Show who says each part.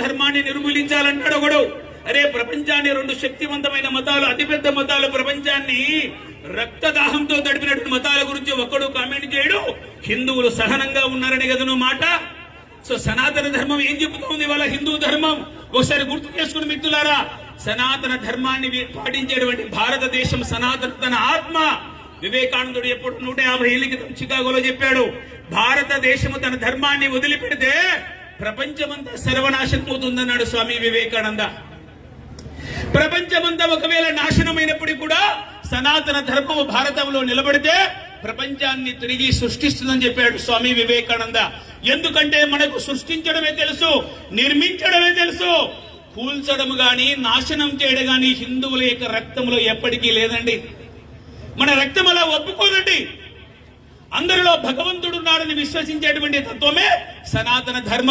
Speaker 1: ధర్మాన్ని నిర్మూలించాలంటాడు ఒకడు. అరే ప్రపంచాన్ని రెండు శక్తివంతమైన మతాలు అతిపెద్ద మతాలు ప్రపంచాన్ని రక్తదాహంతో గడిపినటువంటి మతాల గురించి ఒక్కడు కామెంట్ చేయడు. హిందువులు సహనంగా ఉన్నారని కదను మాట? సో సనాతన ధర్మం ఏం చెబుతోంది వాళ్ళ హిందూ ధర్మం? ఒకసారి గుర్తు చేసుకుని మిత్రులారా సనాతన ధర్మాన్ని వి- పాటించేటువంటి భారతదేశం సనాతన తన ఆత్మ. వివేకానందుడు ఎప్పుడు నూట యాభై ఏళ్ళ క్రితం చికాగోలో చెప్పాడు భారతదేశము తన ధర్మాన్ని వదిలిపెడితే ప్రపంచమంతా సర్వనాశనం అవుతుందన్నాడు స్వామి వివేకానంద. ప్రపంచమంతా ఒకవేళ నాశనమైనప్పటికీ కూడా సనాతన ధర్మము భారతంలో నిలబడితే ప్రపంచాన్ని తిరిగి సృష్టిస్తుందని చెప్పాడు స్వామి వివేకానంద. ఎందుకంటే మనకు సృష్టించడమే తెలుసు నిర్మించడమే తెలుసు. కూల్చడం గాని నాశనం చేయడం గాని హిందువుల యొక్క రక్తంలో ఎప్పటికీ లేదండి. మన రక్తం అలా ఒప్పుకోదండి. అందరిలో భగవంతుడున్నాడని విశ్వసించేటువంటి తత్వమే సనాతన ధర్మం.